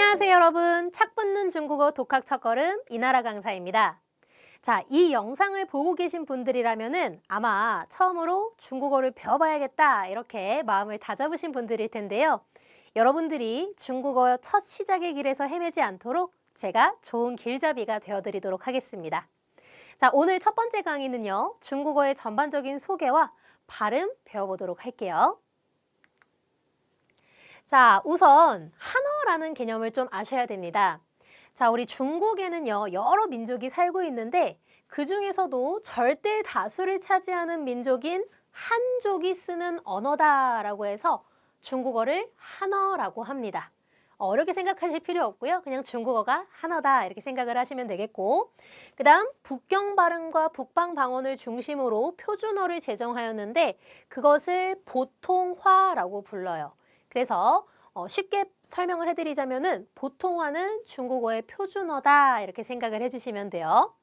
안녕하세요 여러분. 착 붙는 중국어 독학 첫 걸음 이나라 강사입니다. 자, 이 영상을 보고 계신 분들이라면은 아마 처음으로 중국어를 배워봐야겠다 이렇게 마음을 다잡으신 분들일 텐데요. 여러분들이 중국어 첫 시작의 길에서 헤매지 않도록 제가 좋은 길잡이가 되어드리도록 하겠습니다. 자, 오늘 첫 번째 강의는요 중국어의 전반적인 소개와 발음 배워보도록 할게요 자, 우선 한어라는 개념을 좀 아셔야 됩니다. 자, 우리 중국에는요, 여러 민족이 살고 있는데 그 중에서도 절대 다수를 차지하는 민족인 한족이 쓰는 언어다라고 해서 중국어를 한어라고 합니다. 어렵게 생각하실 필요 없고요. 그냥 중국어가 한어다 이렇게 생각을 하시면 되겠고 그 다음 북경 발음과 북방 방언을 중심으로 표준어를 제정하였는데 그것을 보통화라고 불러요. 그래서 어, 쉽게 설명을 해드리자면은 보통화는 중국어의 표준어다 이렇게 생각을 해주시면 돼요.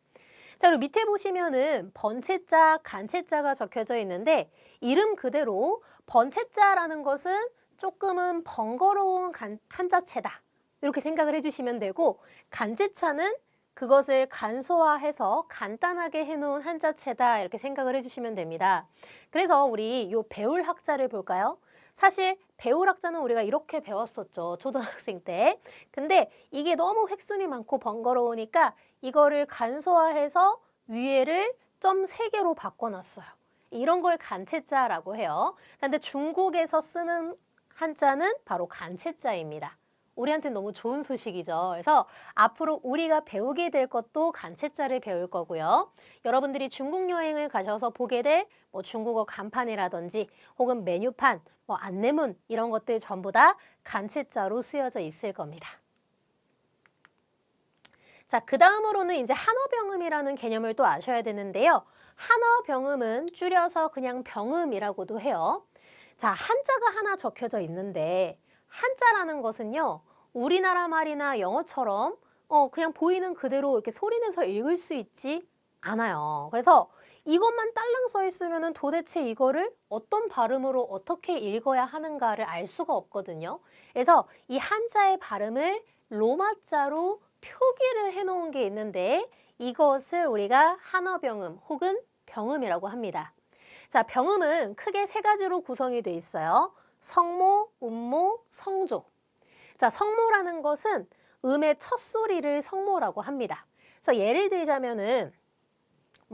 자 그리고 밑에 보시면은 번체자, 간체자가 적혀져 있는데 이름 그대로 번체자라는 것은 조금은 번거로운 간, 한자체다 이렇게 생각을 해주시면 되고 간제차는 그것을 간소화해서 간단하게 해놓은 한자체다 이렇게 생각을 해주시면 됩니다. 그래서 우리 요 배울 학자를 볼까요? 사실 배울 학자는 우리가 이렇게 배웠었죠. 초등학생 때. 근데 이게 너무 획순이 많고 번거로우니까 이거를 간소화해서 위에를 점 3개로 바꿔놨어요. 이런 걸 간체자라고 해요. 근데 중국에서 쓰는 한자는 바로 간체자입니다. 우리한테 너무 좋은 소식이죠. 그래서 앞으로 우리가 배우게 될 것도 간체자를 배울 거고요. 여러분들이 중국 여행을 가셔서 보게 될 뭐 중국어 간판이라든지 혹은 메뉴판, 뭐 안내문 이런 것들 전부 다 간체자로 쓰여져 있을 겁니다. 자, 그 다음으로는 이제 한어병음이라는 개념을 또 아셔야 되는데요. 한어병음은 줄여서 그냥 병음이라고도 해요. 자, 한자가 하나 적혀져 있는데 한자라는 것은요. 우리나라 말이나 영어처럼 어, 그냥 보이는 그대로 이렇게 소리 내서 읽을 수 있지 않아요. 그래서 이것만 딸랑 써 있으면 도대체 이거를 어떤 발음으로 어떻게 읽어야 하는가를 알 수가 없거든요. 그래서 이 한자의 발음을 로마자로 표기를 해놓은 게 있는데 이것을 우리가 한어병음 혹은 병음이라고 합니다. 자, 병음은 크게 세 가지로 구성이 돼 있어요. 성모, 음모, 성조. 자, 성모라는 것은 음의 첫 소리를 성모라고 합니다. 그래서 예를 들자면은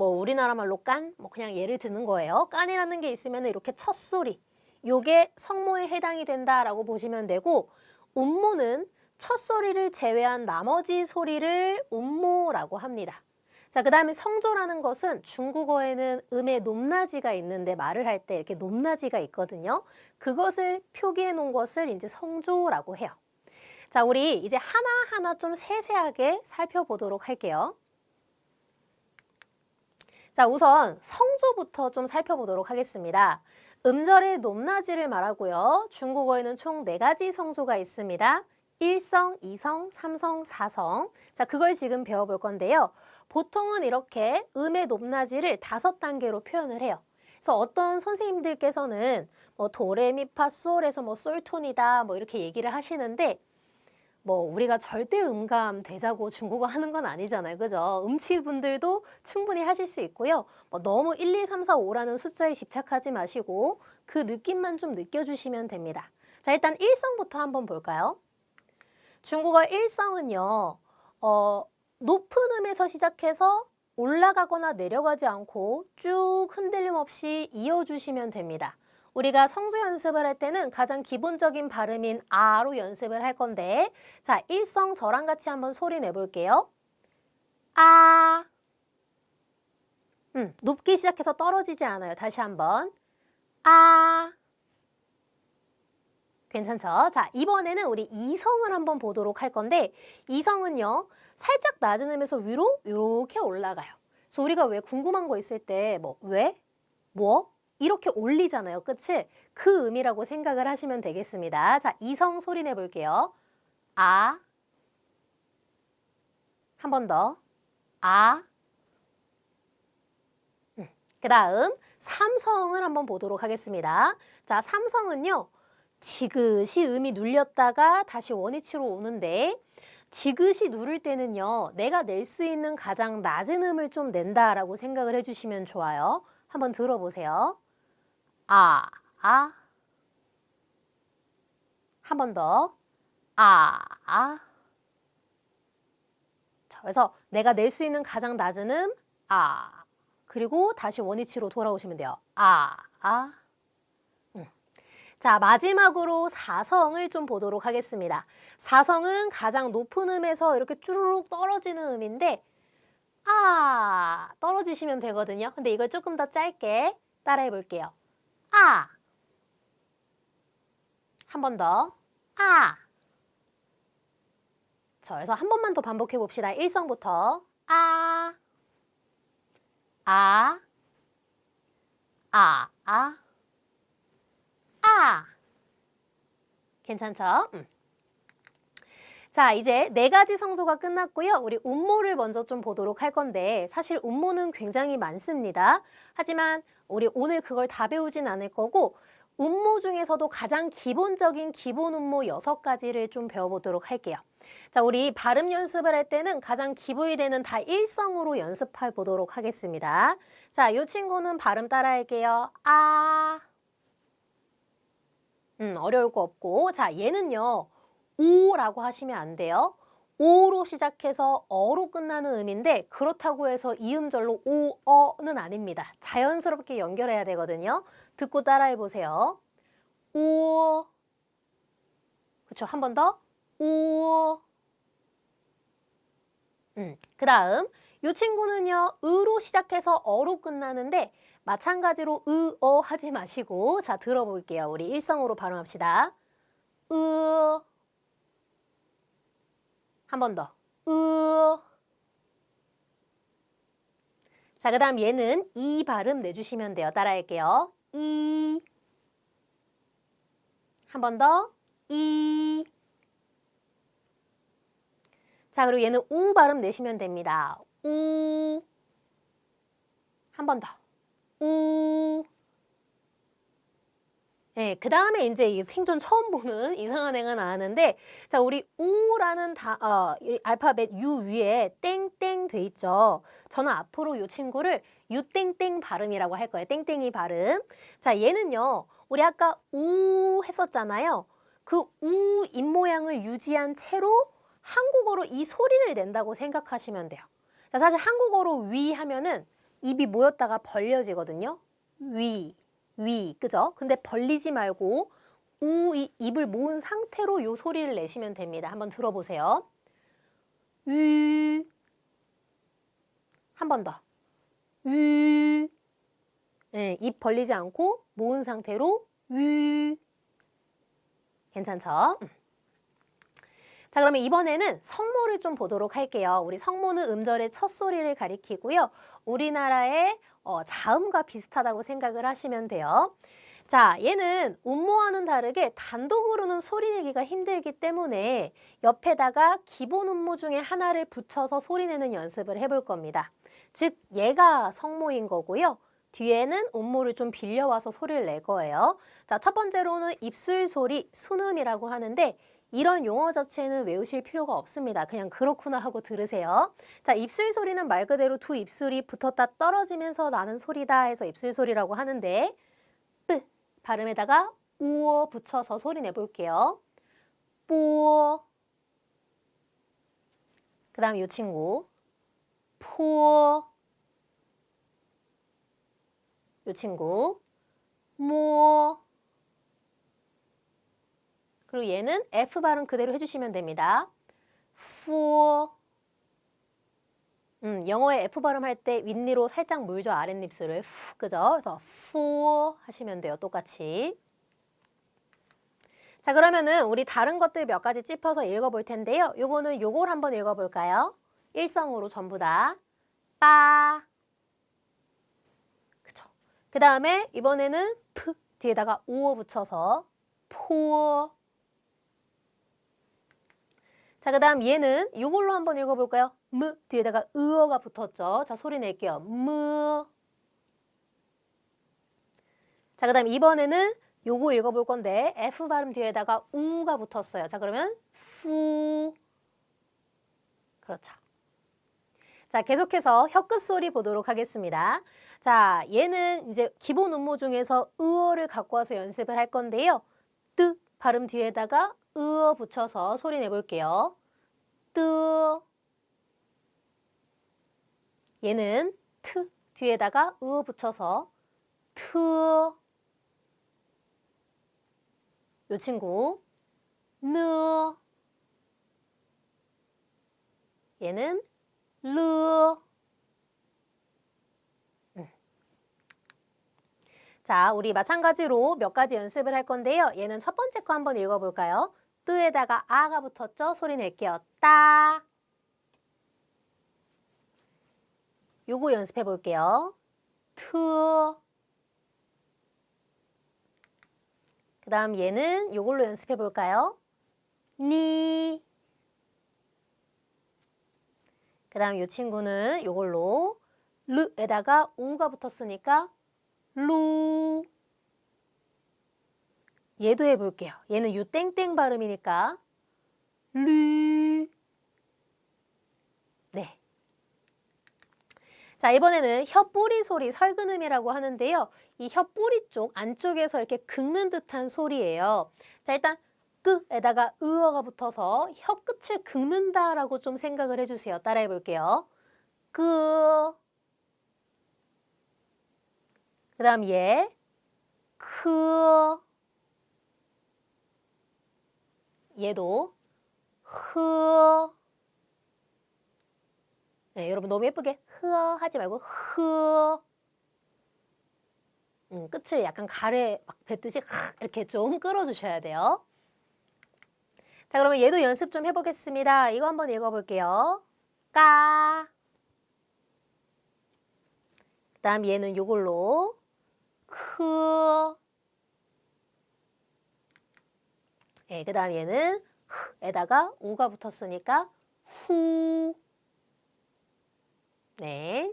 뭐 우리나라 말로 깐, 뭐 그냥 예를 드는 거예요. 깐이라는 게 있으면 이렇게 첫 소리, 요게 성모에 해당이 된다라고 보시면 되고 음모는 첫 소리를 제외한 나머지 소리를 음모라고 합니다. 자, 그 다음에 성조라는 것은 중국어에는 음의 높낮이가 있는데 말을 할 때 이렇게 높낮이가 있거든요. 그것을 표기해 놓은 것을 이제 성조라고 해요. 자, 우리 이제 하나하나 좀 세세하게 살펴보도록 할게요. 자, 우선 성조부터 좀 살펴보도록 하겠습니다. 음절의 높낮이를 말하고요. 중국어에는 총 네가지 성조가 있습니다. 1성, 2성, 3성, 4성. 자, 그걸 지금 배워볼 건데요. 보통은 이렇게 음의 높낮이를 다섯 단계로 표현을 해요. 그래서 어떤 선생님들께서는 뭐 도레미파솔에서 뭐 솔톤이다 뭐 이렇게 얘기를 하시는데 뭐 우리가 절대 음감 되자고 중국어 하는 건 아니잖아요. 그죠? 음치분들도 충분히 하실 수 있고요. 뭐 너무 1, 2, 3, 4, 5라는 숫자에 집착하지 마시고 그 느낌만 좀 느껴주시면 됩니다. 자, 일단 1성부터 한번 볼까요? 중국어 1성은요. 어, 높은 음에서 시작해서 올라가거나 내려가지 않고 쭉 흔들림 없이 이어주시면 됩니다. 우리가 성수 연습을 할 때는 가장 기본적인 발음인 아로 연습을 할 건데 자, 일성 저랑 같이 한번 소리 내볼게요. 아 음, 높게 시작해서 떨어지지 않아요. 다시 한번 아 괜찮죠? 자, 이번에는 우리 이성을 한번 보도록 할 건데 이성은요. 살짝 낮은 음에서 위로 이렇게 올라가요. 그래서 우리가 왜 궁금한 거 있을 때 뭐 왜? 뭐? 이렇게 올리잖아요. 끝을 그 음이라고 생각을 하시면 되겠습니다. 자, 이성 소리 내볼게요. 아. 한 번 더. 아. 그 다음 삼성을 한번 보도록 하겠습니다. 자, 삼성은요. 지그시 음이 눌렸다가 다시 원위치로 오는데 지그시 누를 때는요. 내가 낼 수 있는 가장 낮은 음을 좀 낸다라고 생각을 해주시면 좋아요. 한번 들어보세요. 아, 아. 한 번 더. 아, 아. 자, 그래서 내가 낼 수 있는 가장 낮은 음, 아. 그리고 다시 원위치로 돌아오시면 돼요. 아, 아. 음. 자, 마지막으로 사성을 좀 보도록 하겠습니다. 사성은 가장 높은 음에서 이렇게 쭈루룩 떨어지는 음인데, 아, 떨어지시면 되거든요. 근데 이걸 조금 더 짧게 따라해 볼게요. 아. 한 번 더. 아. 자, 그래서 한 번만 더 반복해 봅시다. 일성부터. 아. 아. 아. 아. 아. 괜찮죠? 음. 자, 이제 네 가지 성소가 끝났고요. 우리 운모를 먼저 좀 보도록 할 건데 사실 운모는 굉장히 많습니다. 하지만 우리 오늘 그걸 다 배우진 않을 거고 운모 중에서도 가장 기본적인 기본 운모 여섯 가지를 좀 배워보도록 할게요. 자, 우리 발음 연습을 할 때는 가장 기본이 되는 다 일성으로 연습해 보도록 하겠습니다. 자, 이 친구는 발음 따라 할게요. 아. 음, 어려울 거 없고. 자, 얘는요. 오라고 하시면 안 돼요. 오로 시작해서 어로 끝나는 음인데 그렇다고 해서 이음절로 오, 어는 아닙니다. 자연스럽게 연결해야 되거든요. 듣고 따라해 보세요. 오. 그렇죠. 한번 더. 오. 음. 그 다음 이 친구는요. 으로 시작해서 어로 끝나는데 마찬가지로 으, 어 하지 마시고 자, 들어볼게요. 우리 일성으로 발음합시다. 으. 한 번 더. 으. 자, 그 다음 얘는 이 발음 내주시면 돼요. 따라할게요. 이. 한 번 더. 이. 자, 그리고 얘는 우 발음 내시면 됩니다. 우. 한 번 더. 우. 네, 그 다음에 이제 이 생전 처음 보는 이상한 애가 나왔는데, 자, 우리 우라는 다, 어, 이 알파벳 U 위에 땡땡 돼 있죠. 저는 앞으로 이 친구를 유땡땡 발음이라고 할 거예요. 땡땡이 발음. 자, 얘는요, 우리 아까 우 했었잖아요. 그 우 입모양을 유지한 채로 한국어로 이 소리를 낸다고 생각하시면 돼요. 자, 사실 한국어로 위 하면은 입이 모였다가 벌려지거든요. 위. 위, 그죠? 근데 벌리지 말고 우, 이, 입을 모은 상태로 요 소리를 내시면 됩니다. 한번 들어보세요. 위. 한 번 더. 위. 네, 입 벌리지 않고 모은 상태로 위. 괜찮죠? 음. 자, 그러면 이번에는 성모를 좀 보도록 할게요. 우리 성모는 음절의 첫 소리를 가리키고요. 우리나라의 어, 자음과 비슷하다고 생각을 하시면 돼요. 자, 얘는 운모와는 다르게 단독으로는 소리 내기가 힘들기 때문에 옆에다가 기본 운모 중에 하나를 붙여서 소리 내는 연습을 해볼 겁니다. 즉, 얘가 성모인 거고요. 뒤에는 운모를 좀 빌려와서 소리를 낼 거예요. 자, 첫 번째로는 입술 소리, 순음이라고 하는데 이런 용어 자체는 외우실 필요가 없습니다. 그냥 그렇구나 하고 들으세요. 자, 입술 소리는 말 그대로 두 입술이 붙었다 떨어지면서 나는 소리다 해서 입술 소리라고 하는데 뿌 발음에다가 우어 붙여서 소리 내볼게요. 뽀. 그 다음 이 친구 포. 이 친구 모. 그리고 얘는 F 발음 그대로 해주시면 됩니다. for. 음, 영어에 F 발음할 때 윗니로 살짝 물죠. 아랫입술을. 그죠? 그래서 for 하시면 돼요. 똑같이. 자, 그러면은 우리 다른 것들 몇 가지 짚어서 읽어볼 텐데요. 요거는 요걸 한번 읽어볼까요? 일성으로 전부 다. 빠. 그쵸. 그 다음에 이번에는 프 뒤에다가 오어 붙여서 포. 자, 그 다음 얘는 이걸로 한번 읽어볼까요? 무 뒤에다가 으어가 붙었죠. 자, 소리 낼게요. 무. 자, 그 다음 이번에는 요거 읽어볼 건데 F 발음 뒤에다가 우가 붙었어요. 자 그러면 푸 그렇죠. 자 계속해서 혀끝 소리 보도록 하겠습니다. 자 얘는 이제 기본 음모 중에서 으어를 갖고 와서 연습을 할 건데요. 뜨 발음 뒤에다가 으어 붙여서 소리 내볼게요. 뜨 얘는 트 뒤에다가 으어 붙여서 트. 요 친구 느. 얘는 르. 음. 자, 우리 마찬가지로 몇 가지 연습을 할 건데요. 얘는 첫 번째 거 한번 읽어볼까요? 뜨에다가 아가 붙었죠? 소리 낼게요. 따. 요거 연습해 볼게요. 트. 그 다음 얘는 요걸로 연습해 볼까요? 니. 그 다음 요 친구는 요걸로 르에다가 우가 붙었으니까 루. 얘도 해볼게요. 얘는 유 땡땡 발음이니까 류. 네. 자, 이번에는 혀 뿌리 소리 설근음이라고 하는데요. 이 혀 뿌리 쪽 안쪽에서 이렇게 긁는 듯한 소리예요. 자, 일단 끄에다가 으어가 붙어서 혀 끝을 긁는다라고 좀 생각을 해주세요. 따라해 볼게요. 끄. 그 다음 얘. 크. 얘도 흐. 네, 여러분 너무 예쁘게 흐어 하지 말고 흐. 음, 끝을 약간 가래 막 뱉듯이 하, 이렇게 좀 끌어주셔야 돼요. 자, 그러면 얘도 연습 좀 해보겠습니다. 이거 한번 읽어볼게요. 까. 그 다음 얘는 요걸로 크. 예, 그 다음 얘는 흐에다가 우가 붙었으니까 후. 네.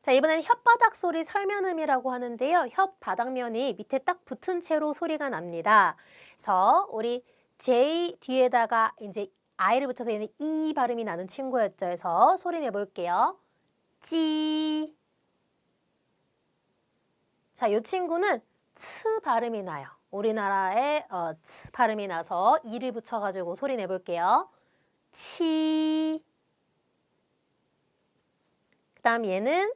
자, 이번엔 혓바닥 소리 설면음이라고 하는데요. 혓바닥면이 밑에 딱 붙은 채로 소리가 납니다. 그래서 우리 J 뒤에다가 이제 I를 붙여서 얘는 E 발음이 나는 친구였죠. 그래서 소리 내볼게요. 찌. 자, 이 친구는 츠 발음이 나요. 우리나라에 어, 츠 발음이 나서 이를 붙여가지고 소리 내볼게요. 치. 그 다음 얘는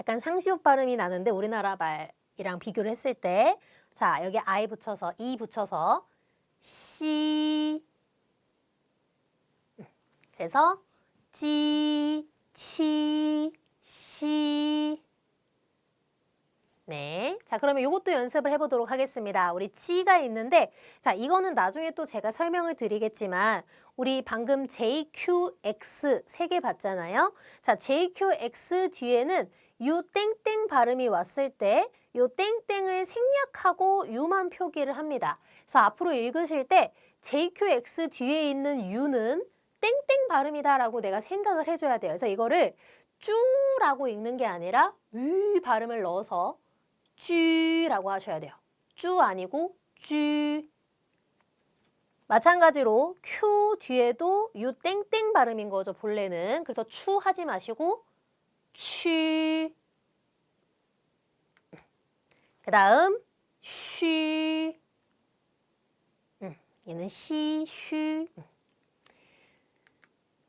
약간 상시옷 발음이 나는데 우리나라 말이랑 비교를 했을 때, 자 여기 I 붙여서 E 붙여서 시. 그래서 찌, 치, 시. 네. 자, 그러면 이것도 연습을 해보도록 하겠습니다. 우리 찌가 있는데, 자, 이거는 나중에 또 제가 설명을 드리겠지만, 우리 방금 JQX 세 개 봤잖아요. 자, JQX 뒤에는 유 땡땡 발음이 왔을 때, 요 땡땡을 생략하고 유만 표기를 합니다. 그래서 앞으로 읽으실 때, JQX 뒤에 있는 유는 땡땡 발음이다라고 내가 생각을 해줘야 돼요. 그래서 이거를 쭈라고 읽는 게 아니라 위 발음을 넣어서 쥐라고 하셔야 돼요. 쭈 아니고 쥐. 마찬가지로 큐 뒤에도 유 땡땡 발음인 거죠, 본래는. 그래서 추 하지 마시고 취. 그 다음 쉬. 음, 얘는 시, 쉬. 음.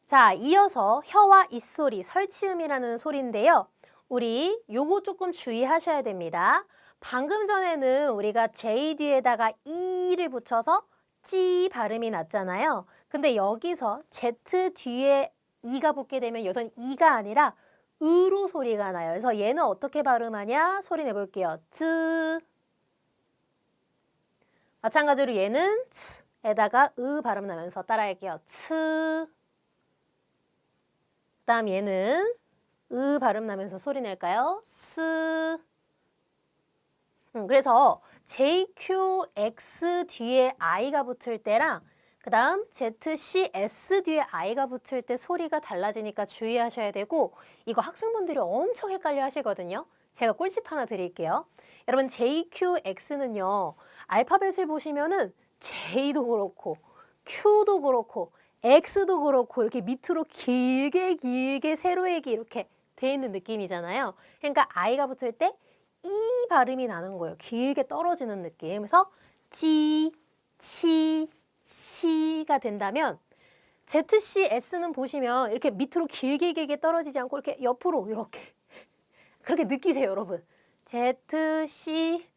자, 이어서 혀와 입소리, 설치음이라는 소리인데요. 우리 요거 조금 주의하셔야 됩니다. 방금 전에는 우리가 J 뒤에다가 E를 붙여서 찌 발음이 났잖아요. 근데 여기서 Z 뒤에 E가 붙게 되면 여기선 E가 아니라 으로 소리가 나요. 그래서 얘는 어떻게 발음하냐? 소리 내볼게요. 쯔. 마찬가지로 얘는 츠에다가 으 발음 나면서 따라할게요. 츠. 그 다음 얘는 으 발음 나면서 소리 낼까요? 스. 음, 그래서 JQX 뒤에 I가 붙을 때랑 그 다음 ZCS 뒤에 I가 붙을 때 소리가 달라지니까 주의하셔야 되고 이거 학생분들이 엄청 헷갈려 하시거든요. 제가 꿀팁 하나 드릴게요. 여러분 JQX는요. 알파벳을 보시면은 J도 그렇고 Q도 그렇고 X도 그렇고 이렇게 밑으로 길게 길게 세로의 기 이렇게 돼 있는 느낌이잖아요. 그러니까 I가 붙을 때 이 발음이 나는 거예요. 길게 떨어지는 느낌. 그래서 지, 치, 시가 된다면 ZC, S는 보시면 이렇게 밑으로 길게 길게 떨어지지 않고 이렇게 옆으로 이렇게 그렇게 느끼세요, 여러분. Z, C,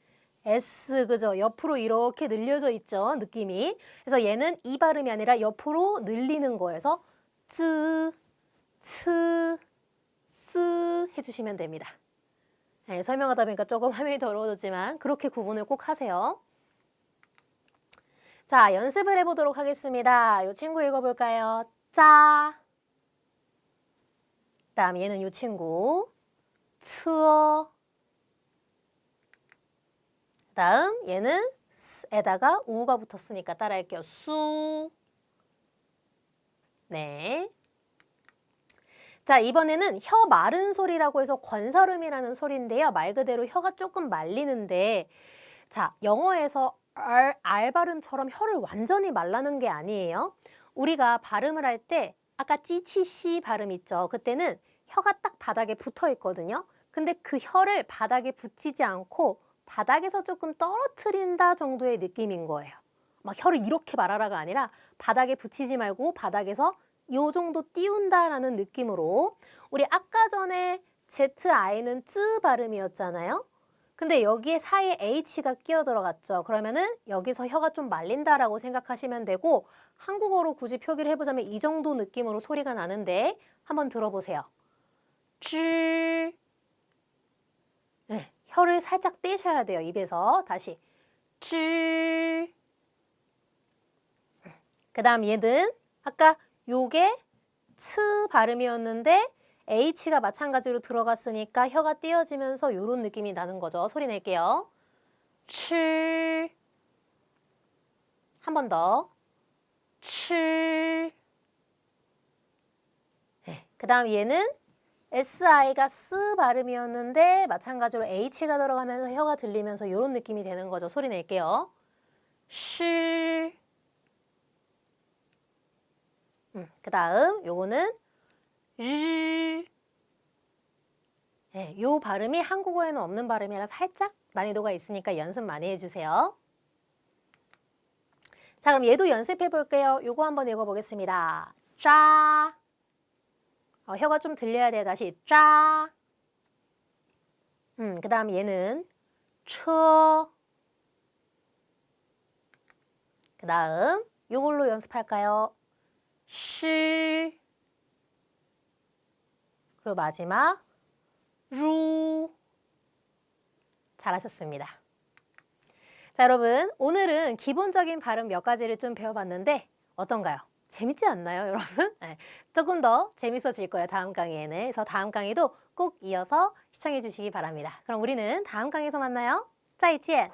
S 그죠? 옆으로 이렇게 늘려져 있죠, 느낌이. 그래서 얘는 이 발음이 아니라 옆으로 늘리는 거여서 쯔, 츠, 쓰 해주시면 됩니다. 네, 설명하다 보니까 조금 화면이 더러워졌지만 그렇게 구분을 꼭 하세요. 자, 연습을 해보도록 하겠습니다. 이 친구 읽어볼까요? 짜. 다음 얘는 이 친구. 트어. 다음 얘는 에다가 우가 붙었으니까 따라할게요. 수. 네. 자, 이번에는 혀 마른 소리라고 해서 권설음이라는 소리인데요. 말 그대로 혀가 조금 말리는데 자, 영어에서 알, 알 발음처럼 혀를 완전히 말라는 게 아니에요. 우리가 발음을 할 때 아까 찌치시 발음 있죠. 그때는 혀가 딱 바닥에 붙어 있거든요. 근데 그 혀를 바닥에 붙이지 않고 바닥에서 조금 떨어뜨린다 정도의 느낌인 거예요. 막 혀를 이렇게 말하라가 아니라 바닥에 붙이지 말고 바닥에서 요 정도 띄운다라는 느낌으로 우리 아까 전에 ZI는 쯔 발음이었잖아요. 근데 여기에 사이에 H가 끼어 들어갔죠. 그러면은 여기서 혀가 좀 말린다라고 생각하시면 되고 한국어로 굳이 표기를 해보자면 이 정도 느낌으로 소리가 나는데 한번 들어보세요. 쯔 네, 혀를 살짝 떼셔야 돼요. 입에서 다시 쯔그 다음 얘는 아까 요게 츠 발음이었는데 H가 마찬가지로 들어갔으니까 혀가 띄어지면서 요런 느낌이 나는 거죠. 소리 낼게요. 칠. 한 번 더. 칠. 네. 그 다음 얘는 SI가 스 발음이었는데 마찬가지로 H가 들어가면서 혀가 들리면서 요런 느낌이 되는 거죠. 소리 낼게요. 실. 음, 그 다음 요거는 르. 네, 요 발음이 한국어에는 없는 발음이라 살짝 난이도가 있으니까 연습 많이 해주세요. 자, 그럼 얘도 연습해 볼게요. 요거 한번 읽어보겠습니다. 짜. 어, 혀가 좀 들려야 돼요. 다시 짜. 음, 그 다음 얘는 처. 그 다음 요걸로 연습할까요? 실. 그리고 마지막 루. 잘하셨습니다. 자, 여러분 오늘은 기본적인 발음 몇 가지를 좀 배워봤는데 어떤가요? 재밌지 않나요, 여러분? 네, 조금 더 재밌어질 거예요, 다음 강의에는. 그래서 다음 강의도 꼭 이어서 시청해 주시기 바랍니다. 그럼 우리는 다음 강의에서 만나요. 再见!